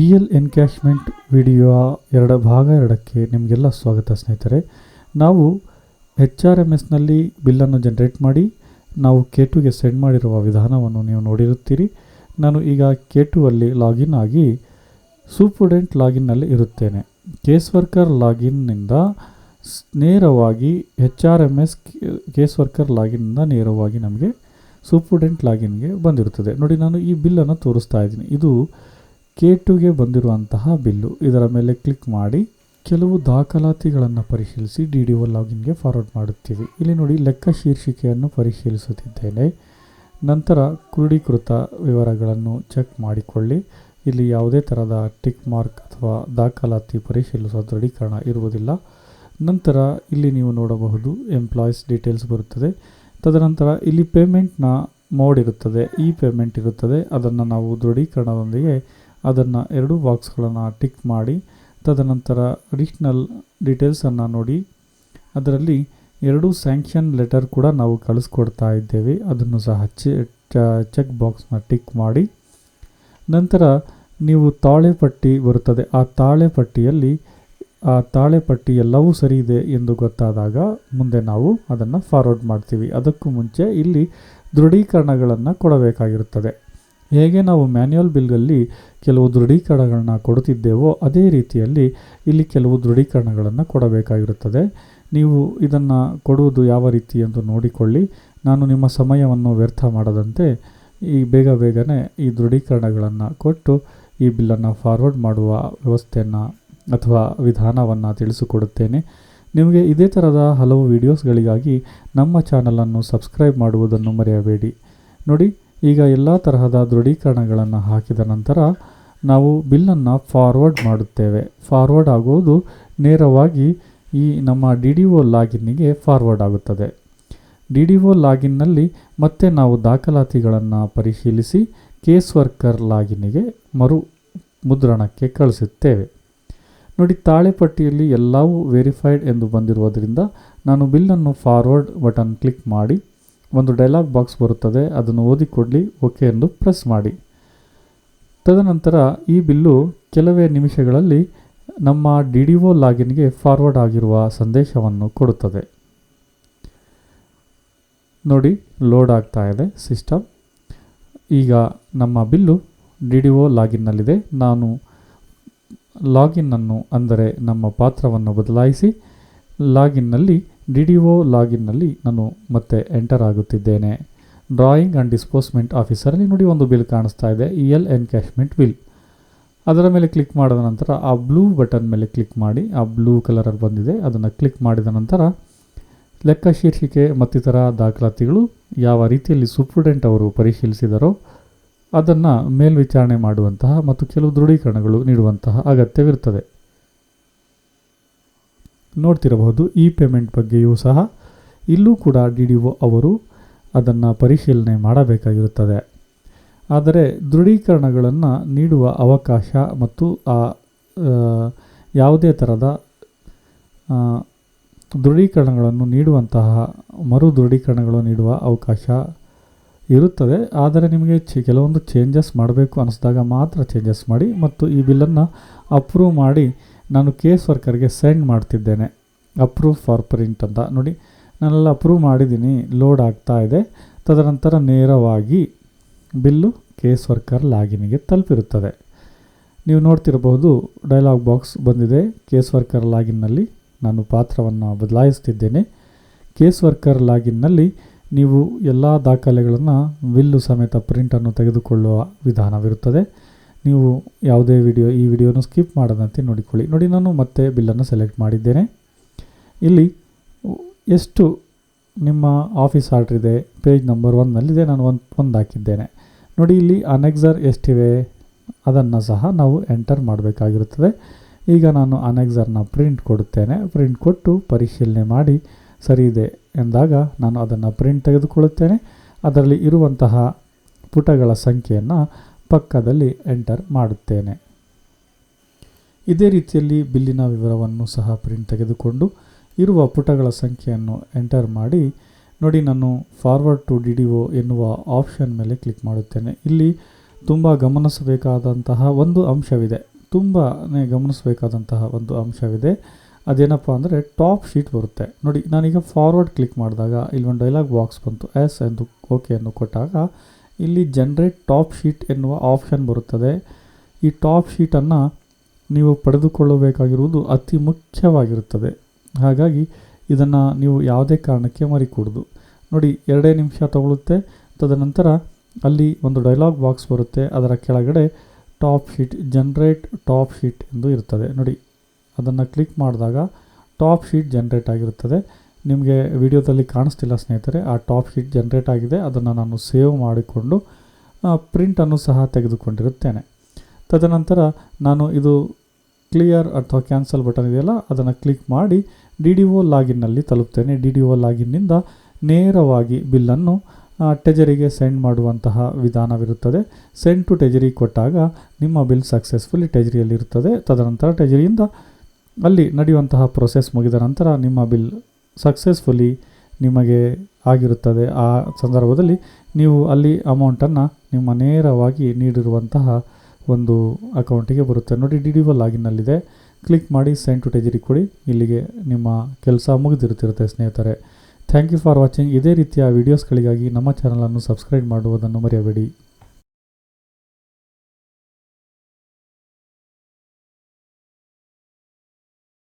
E L encashment video ಎರಡು ಭಾಗ ಎರಡಕ್ಕೆ ನಿಮಗೆಲ್ಲ ಸ್ವಾಗತ ಸ್ನೇಹಿತರೆ. ನಾವು ಎಚ್ ಆರ್ ಎಂ ಎಸ್ನಲ್ಲಿ ಬಿಲ್ಲನ್ನು ಜನರೇಟ್ ಮಾಡಿ, ನಾವು ಕೆ ಟುಗೆ ಸೆಂಡ್ ಮಾಡಿರುವ ವಿಧಾನವನ್ನು ನೀವು ನೋಡಿರುತ್ತೀರಿ. ನಾನು ಈಗ ಕೆ ಟು ಅಲ್ಲಿ ಲಾಗಿನ್ ಆಗಿ ಸೂಪುಡೆಂಟ್ ಲಾಗಿನ್ನಲ್ಲಿ ಇರುತ್ತೇನೆ. ಕೇಸ್ ವರ್ಕರ್ ಲಾಗಿನ್ನಿಂದ ನೇರವಾಗಿ H R M S case worker ಲಾಗಿನ್ನಿಂದ ನೇರವಾಗಿ ನಮಗೆ ಸೂಪುಡೆಂಟ್ ಲಾಗಿನ್ಗೆ ಬಂದಿರುತ್ತದೆ. ನೋಡಿ, ನಾನು ಈ ಬಿಲ್ಲನ್ನು ತೋರಿಸ್ತಾ ಇದ್ದೀನಿ. ಇದು ಕೆ ಟುಗೆ ಬಂದಿರುವಂತಹ ಬಿಲ್ಲು. ಇದರ ಮೇಲೆ ಕ್ಲಿಕ್ ಮಾಡಿ ಕೆಲವು ದಾಖಲಾತಿಗಳನ್ನು ಪರಿಶೀಲಿಸಿ ಡಿ ಡಿ ಒ ಲಾಗಿನ್ಗೆ ಫಾರ್ವರ್ಡ್ ಮಾಡುತ್ತೀವಿ ಇಲ್ಲಿ ನೋಡಿ ಲೆಕ್ಕ ಶೀರ್ಷಿಕೆಯನ್ನು ಪರಿಶೀಲಿಸುತ್ತಿದ್ದೇನೆ. ನಂತರ ಕ್ರೋಢೀಕೃತ ವಿವರಗಳನ್ನು ಚೆಕ್ ಮಾಡಿಕೊಳ್ಳಿ. ಇಲ್ಲಿ ಯಾವುದೇ ಥರದ ಟಿಕ್ ಮಾರ್ಕ್ ಅಥವಾ ದಾಖಲಾತಿ ಪರಿಶೀಲಿಸುವ ದೃಢೀಕರಣ ಇರುವುದಿಲ್ಲ. ನಂತರ ಇಲ್ಲಿ ನೀವು ನೋಡಬಹುದು ಎಂಪ್ಲಾಯೀಸ್ ಡೀಟೇಲ್ಸ್ ಬರುತ್ತದೆ. ತದನಂತರ ಇಲ್ಲಿ ಪೇಮೆಂಟ್ನ ಮೋಡ್ ಇರುತ್ತದೆ. ಈ ಪೇಮೆಂಟ್ ಇರುತ್ತದೆ. ಅದನ್ನು ನಾವು ದೃಢೀಕರಣದೊಂದಿಗೆ ಅದನ್ನು ಎರಡು ಬಾಕ್ಸ್ಗಳನ್ನು ಟಿಕ್ ಮಾಡಿ, ತದನಂತರ ಅಡಿಷ್ನಲ್ ಡೀಟೇಲ್ಸನ್ನು ನೋಡಿ, ಅದರಲ್ಲಿ ಎರಡು ಸ್ಯಾಂಕ್ಷನ್ ಲೆಟರ್ ಕೂಡ ನಾವು ಕಳಿಸ್ಕೊಡ್ತಾ ಇದ್ದೇವೆ. ಅದನ್ನು ಸಹ ಚೆಕ್ ಬಾಕ್ಸ್ನ ಟಿಕ್ ಮಾಡಿ. ನಂತರ ನೀವು ತಾಳೆ ಪಟ್ಟಿ ಬರುತ್ತದೆ. ಆ ತಾಳೆ ಪಟ್ಟಿಯಲ್ಲಿ, ಆ ತಾಳೆ ಪಟ್ಟಿ ಎಲ್ಲವೂ ಸರಿ ಇದೆ ಎಂದು ಗೊತ್ತಾದಾಗ ಮುಂದೆ ನಾವು ಅದನ್ನು ಫಾರ್ವರ್ಡ್ ಮಾಡ್ತೀವಿ. ಅದಕ್ಕೂ ಮುಂಚೆ ಇಲ್ಲಿ ದೃಢೀಕರಣಗಳನ್ನು ಕೊಡಬೇಕಾಗಿರುತ್ತದೆ. ಹೇಗೆ ನಾವು ಮ್ಯಾನ್ಯುಯಲ್ ಬಿಲ್ಗಲ್ಲಿ ಕೆಲವು ದೃಢೀಕರಣಗಳನ್ನು ಕೊಡುತ್ತಿದ್ದೇವೋ ಅದೇ ರೀತಿಯಲ್ಲಿ ಇಲ್ಲಿ ಕೆಲವು ದೃಢೀಕರಣಗಳನ್ನು ಕೊಡಬೇಕಾಗಿರುತ್ತದೆ. ನೀವು ಇದನ್ನು ಕೊಡುವುದು ಯಾವ ರೀತಿ ಎಂದು ನೋಡಿಕೊಳ್ಳಿ. ನಾನು ನಿಮ್ಮ ಸಮಯವನ್ನು ವ್ಯರ್ಥ ಮಾಡದಂತೆ ಈ ಬೇಗ ಬೇಗನೆ ಈ ದೃಢೀಕರಣಗಳನ್ನು ಕೊಟ್ಟು ಈ ಬಿಲ್ಲನ್ನು ಫಾರ್ವರ್ಡ್ ಮಾಡುವ ವ್ಯವಸ್ಥೆಯನ್ನು ಅಥವಾ ವಿಧಾನವನ್ನು ತಿಳಿಸಿಕೊಡುತ್ತೇನೆ. ನಿಮಗೆ ಇದೇ ಥರದ ಹಲವು ವಿಡಿಯೋಸ್ಗಳಿಗಾಗಿ ನಮ್ಮ ಚಾನಲನ್ನು ಸಬ್ಸ್ಕ್ರೈಬ್ ಮಾಡುವುದನ್ನು ಮರೆಯಬೇಡಿ. ನೋಡಿ ಈಗ ಎಲ್ಲ ತರಹದ ದೃಢೀಕರಣಗಳನ್ನು ಹಾಕಿದ ನಂತರ ನಾವು ಬಿಲ್ಲನ್ನು ಫಾರ್ವರ್ಡ್ ಮಾಡುತ್ತೇವೆ. ಫಾರ್ವರ್ಡ್ ಆಗುವುದು ನೇರವಾಗಿ ಈ ನಮ್ಮ ಡಿ ಡಿ ಒ ಲಾಗಿನ್ನಿಗೆ ಫಾರ್ವರ್ಡ್ ಆಗುತ್ತದೆ. ಡಿ ಡಿ ಒ ಲಾಗಿನ್ನಲ್ಲಿ ಮತ್ತೆ ನಾವು ದಾಖಲಾತಿಗಳನ್ನು ಪರಿಶೀಲಿಸಿ ಕೇಸ್ ವರ್ಕರ್ ಲಾಗಿನ್ನಿಗೆ ಮರು ಮುದ್ರಣಕ್ಕೆ ಕಳಿಸುತ್ತೇವೆ. ನೋಡಿ ತಾಳೆಪಟ್ಟಿಯಲ್ಲಿ ಎಲ್ಲವೂ ವೆರಿಫೈಡ್ ಎಂದು ಬಂದಿರುವುದರಿಂದ ನಾನು ಬಿಲ್ಲನ್ನು ಫಾರ್ವರ್ಡ್ ಬಟನ್ ಕ್ಲಿಕ್ ಮಾಡಿ ಒಂದು ಡೈಲಾಗ್ ಬಾಕ್ಸ್ ಬರುತ್ತದೆ, ಅದನ್ನು ಓದಿಕೊಡಲಿ ಓಕೆ ಎಂದು ಪ್ರೆಸ್ ಮಾಡಿ. ತದನಂತರ ಈ ಬಿಲ್ಲು ಕೆಲವೇ ನಿಮಿಷಗಳಲ್ಲಿ ನಮ್ಮ ಡಿ ಡಿ ಒ ಲಾಗಿನ್ಗೆ ಫಾರ್ವರ್ಡ್ ಆಗಿರುವ ಸಂದೇಶವನ್ನು ಕೊಡುತ್ತದೆ. ನೋಡಿ ಲೋಡ್ ಆಗ್ತಾ ಇದೆ ಸಿಸ್ಟಮ್ ಈಗ ನಮ್ಮ ಬಿಲ್ಲು ಡಿ ಡಿ ಒ ಲಾಗಿನ್ನಲ್ಲಿದೆ. ನಾನು ಲಾಗಿನ್ನನ್ನು ಅಂದರೆ ನಮ್ಮ ಪಾತ್ರವನ್ನು ಬದಲಾಯಿಸಿ ಲಾಗಿನ್ನಲ್ಲಿ ಡಿ ಡಿ ಒ ಲಾಗಿನ್ನಲ್ಲಿ ನಾನು ಮತ್ತೆ ಎಂಟರ್ ಆಗುತ್ತಿದ್ದೇನೆ. ಡ್ರಾಯಿಂಗ್ ಆ್ಯಂಡ್ ಡಿಸ್ಪೋಸ್ಮೆಂಟ್ ಆಫೀಸರಲ್ಲಿ ನೋಡಿ ಒಂದು ಬಿಲ್ ಕಾಣಿಸ್ತಾ ಇದೆ ಇ ಎಲ್ ಎನ್ಕ್ಯಾಶ್ಮೆಂಟ್ ಬಿಲ್ ಅದರ ಮೇಲೆ ಕ್ಲಿಕ್ ಮಾಡಿದ ನಂತರ ಆ ಬ್ಲೂ ಬಟನ್ ಮೇಲೆ ಕ್ಲಿಕ್ ಮಾಡಿ, ಆ ಬ್ಲೂ ಕಲರಲ್ಲಿ ಬಂದಿದೆ, ಅದನ್ನು ಕ್ಲಿಕ್ ಮಾಡಿದ ನಂತರ ಲೆಕ್ಕ ಶೀರ್ಷಿಕೆ ಮತ್ತಿತರ ದಾಖಲಾತಿಗಳು ಯಾವ ರೀತಿಯಲ್ಲಿ ಸುಪ್ರೂಡೆಂಟ್ ಅವರು ಪರಿಶೀಲಿಸಿದರೋ ಅದನ್ನು ಮೇಲ್ವಿಚಾರಣೆ ಮಾಡುವಂತಹ ಮತ್ತು ಕೆಲವು ದೃಢೀಕರಣಗಳು ನೀಡುವಂತಹ ಅಗತ್ಯವಿರುತ್ತದೆ. ನೋಡ್ತಿರಬಹುದು. ಈ ಪೇಮೆಂಟ್ ಬಗ್ಗೆಯೂ ಸಹ ಇಲ್ಲೂ ಕೂಡ ಡಿ ಡಿ ಒ ಅವರು ಅದನ್ನು ಪರಿಶೀಲನೆ ಮಾಡಬೇಕಾಗಿರುತ್ತದೆ. ಆದರೆ ದೃಢೀಕರಣಗಳನ್ನು ನೀಡುವ ಅವಕಾಶ ಮತ್ತು ಆ ಯಾವುದೇ ಥರದ ದೃಢೀಕರಣಗಳನ್ನು ನೀಡುವಂತಹ ಮರು ದೃಢೀಕರಣಗಳು ನೀಡುವ ಅವಕಾಶ ಇರುತ್ತದೆ. ಆದರೆ ನಿಮಗೆ ಚೆ, ಕೆಲವೊಂದು ಚೇಂಜಸ್ ಮಾಡಬೇಕು ಅನಿಸಿದಾಗ ಮಾತ್ರ ಚೇಂಜಸ್ ಮಾಡಿ ಮತ್ತು ಈ ಬಿಲ್ಲನ್ನು ಅಪ್ರೂವ್ ಮಾಡಿ ನಾನು ಕೇಸ್ ವರ್ಕರ್ಗೆ ಸೆಂಡ್ ಮಾಡ್ತಿದ್ದೇನೆ. ಅಪ್ರೂವ್ ಫಾರ್ ಪ್ರಿಂಟ್ ಅಂತ. ನೋಡಿ, ನಾನೆಲ್ಲ ಅಪ್ರೂವ್ ಮಾಡಿದ್ದೀನಿ. ಲೋಡ್ ಆಗ್ತಾ ಇದೆ. ತದನಂತರ ನೇರವಾಗಿ ಬಿಲ್ಲು ಕೇಸ್ ವರ್ಕರ್ ಲಾಗಿನ್ಗೆ ತಲುಪಿರುತ್ತದೆ. ನೀವು ನೋಡ್ತಿರಬಹುದು ಡೈಲಾಗ್ ಬಾಕ್ಸ್ ಬಂದಿದೆ. ಕೇಸ್ ವರ್ಕರ್ ಲಾಗಿನ್ನಲ್ಲಿ ನಾನು ಪಾತ್ರವನ್ನು ಬದಲಾಯಿಸ್ತಿದ್ದೇನೆ. ಕೇಸ್ ವರ್ಕರ್ ಲಾಗಿನ್ನಲ್ಲಿ ನೀವು ಎಲ್ಲ ದಾಖಲೆಗಳನ್ನು ಬಿಲ್ಲು ಸಮೇತ ಪ್ರಿಂಟನ್ನು ತೆಗೆದುಕೊಳ್ಳುವ ವಿಧಾನವಿರುತ್ತದೆ. ನೀವು ಯಾವುದೇ ವಿಡಿಯೋ, ಈ ವಿಡಿಯೋನ ಸ್ಕಿಪ್ ಮಾಡದಂತೆ ನೋಡಿಕೊಳ್ಳಿ. ನೋಡಿ, ನಾನು ಮತ್ತೆ ಬಿಲ್ಲನ್ನು ಸೆಲೆಕ್ಟ್ ಮಾಡಿದ್ದೇನೆ. ಇಲ್ಲಿ ಎಷ್ಟು ನಿಮ್ಮ ಆಫೀಸ್ ಆರ್ಡ್ರ್ ಇದೆ, ಪೇಜ್ ನಂಬರ್ ಒನ್ನಲ್ಲಿದೆ, ನಾನು ಒಂದು ಒಂದು ಹಾಕಿದ್ದೇನೆ. ನೋಡಿ, ಇಲ್ಲಿ ಅನೆಕ್ಸರ್ ಎಷ್ಟಿವೆ, ಅದನ್ನು ಸಹ ನಾವು ಎಂಟರ್ ಮಾಡಬೇಕಾಗಿರುತ್ತದೆ. ಈಗ ನಾನು ಅನೆಕ್ಸರ್ನ ಪ್ರಿಂಟ್ ಕೊಡುತ್ತೇನೆ. ಪ್ರಿಂಟ್ ಕೊಟ್ಟು ಪರಿಶೀಲನೆ ಮಾಡಿ, ಸರಿ ಇದೆ ಎಂದಾಗ ನಾನು ಅದನ್ನು ಪ್ರಿಂಟ್ ತೆಗೆದುಕೊಳ್ಳುತ್ತೇನೆ. ಅದರಲ್ಲಿ ಇರುವಂತಹ ಪುಟಗಳ ಸಂಖ್ಯೆಯನ್ನು ಪಕ್ಕದಲ್ಲಿ ಎಂಟರ್ ಮಾಡುತ್ತೇನೆ. ಇದೇ ರೀತಿಯಲ್ಲಿ ಬಿಲ್ಲಿನ ವಿವರವನ್ನು ಸಹ ಪ್ರಿಂಟ್ ತೆಗೆದುಕೊಂಡು ಇರುವ ಪುಟಗಳ ಸಂಖ್ಯೆಯನ್ನು ಎಂಟರ್ ಮಾಡಿ, ನೋಡಿ ನಾನು forward to D D O ಎನ್ನುವ ಆಪ್ಷನ್ ಮೇಲೆ ಕ್ಲಿಕ್ ಮಾಡುತ್ತೇನೆ. ಇಲ್ಲಿ ತುಂಬ ಗಮನಿಸಬೇಕಾದಂತಹ ಒಂದು ಅಂಶವಿದೆ. ತುಂಬಾ ಗಮನಿಸಬೇಕಾದಂತಹ ಒಂದು ಅಂಶವಿದೆ. ಅದೇನಪ್ಪ ಅಂದರೆ ಟಾಪ್ ಶೀಟ್ ಬರುತ್ತೆ. ನೋಡಿ, ನಾನೀಗ ಫಾರ್ವರ್ಡ್ ಕ್ಲಿಕ್ ಮಾಡಿದಾಗ ಇಲ್ಲಿ ಒಂದು ಡೈಲಾಗ್ ಬಾಕ್ಸ್ ಬಂತು. ಎಸ್ ಎಂದು ಓಕೆ ಅನ್ನು ಕೊಟ್ಟಾಗ ಇಲ್ಲಿ ಜನ್ರೇಟ್ ಟಾಪ್ ಶೀಟ್ ಎನ್ನುವ ಆಪ್ಷನ್ ಬರುತ್ತದೆ. ಈ ಟಾಪ್ ಶೀಟನ್ನು ನೀವು ಪಡೆದುಕೊಳ್ಳಬೇಕಾಗಿರುವುದು ಅತಿ ಮುಖ್ಯವಾಗಿರುತ್ತದೆ. ಹಾಗಾಗಿ ಇದನ್ನು ನೀವು ಯಾವುದೇ ಕಾರಣಕ್ಕೆ ಮರಿಕೂಡದು. ನೋಡಿ, ಎರಡೇ ನಿಮಿಷ ತಗೊಳ್ಳುತ್ತೆ. ತದನಂತರ ಅಲ್ಲಿ ಒಂದು ಡೈಲಾಗ್ ಬಾಕ್ಸ್ ಬರುತ್ತೆ. ಅದರ ಕೆಳಗಡೆ top sheet generate top sheet ಎಂದು ಇರ್ತದೆ. ನೋಡಿ, ಅದನ್ನು ಕ್ಲಿಕ್ ಮಾಡಿದಾಗ ಟಾಪ್ ಶೀಟ್ ಜನ್ರೇಟ್ ಆಗಿರುತ್ತದೆ. ನಿಮಗೆ ವಿಡಿಯೋದಲ್ಲಿ ಕಾಣಿಸ್ತಿಲ್ಲ ಸ್ನೇಹಿತರೆ, ಆ ಟಾಪ್ ಶೀಟ್ ಜನ್ರೇಟ್ ಆಗಿದೆ, ಅದನ್ನು ನಾನು ಸೇವ್ ಮಾಡಿಕೊಂಡು ಪ್ರಿಂಟನ್ನು ಸಹ ತೆಗೆದುಕೊಂಡಿರುತ್ತೇನೆ. ತದನಂತರ ನಾನು ಇದು ಕ್ಲಿಯರ್ ಅಥವಾ ಕ್ಯಾನ್ಸಲ್ ಬಟನ್ ಇದೆಯಲ್ಲ, ಅದನ್ನು ಕ್ಲಿಕ್ ಮಾಡಿ ಡಿ ಡಿ ಒ ಲಾಗಿನ್ನಲ್ಲಿ ತಲುಪ್ತೇನೆ. ಡಿ ಡಿ ಒ ಲಾಗಿನ್ನಿಂದ ನೇರವಾಗಿ ಬಿಲ್ಲನ್ನು ಟೆಜರಿಗೆ ಸೆಂಡ್ ಮಾಡುವಂತಹ ವಿಧಾನವಿರುತ್ತದೆ. ಸೆಂಡ್ ಟು ಟೆಜರಿ ಕೊಟ್ಟಾಗ ನಿಮ್ಮ ಬಿಲ್ ಸಕ್ಸಸ್ಫುಲಿ ಟೆಜರಿಯಲ್ಲಿರುತ್ತದೆ ತದನಂತರ ಟೆಜರಿಯಿಂದ ಅಲ್ಲಿ ನಡೆಯುವಂತಹ ಪ್ರೊಸೆಸ್ ಮುಗಿದ ನಂತರ ನಿಮ್ಮ ಬಿಲ್ ಸಕ್ಸಸ್ಫುಲಿ ನಿಮಗೆ ಆಗಿರುತ್ತದೆ. ಆ ಸಂದರ್ಭದಲ್ಲಿ ನೀವು ಅಲ್ಲಿ ಅಮೌಂಟನ್ನು ನಿಮ್ಮ ನೇರವಾಗಿ ನೀಡಿರುವಂತಹ ಒಂದು ಅಕೌಂಟಿಗೆ ಬರುತ್ತೆ. ನೋಡಿ ಡಿ ಡಿ ಒ ಲಾಗಿನ್ನಲ್ಲಿದೆ ಕ್ಲಿಕ್ ಮಾಡಿ ಸೆಂಡ್ ಟು ಟೆಜಿರಿ ಕೊಡಿ. ಇಲ್ಲಿಗೆ ನಿಮ್ಮ ಕೆಲಸ ಮುಗಿದಿರುತ್ತಿರುತ್ತೆ ಸ್ನೇಹಿತರೆ. ಥ್ಯಾಂಕ್ ಯು ಫಾರ್ ವಾಚಿಂಗ್ ಇದೇ ರೀತಿಯ ವೀಡಿಯೋಸ್ಗಳಿಗಾಗಿ ನಮ್ಮ ಚಾನಲನ್ನು ಸಬ್ಸ್ಕ್ರೈಬ್ ಮಾಡುವುದನ್ನು ಮರೆಯಬೇಡಿ.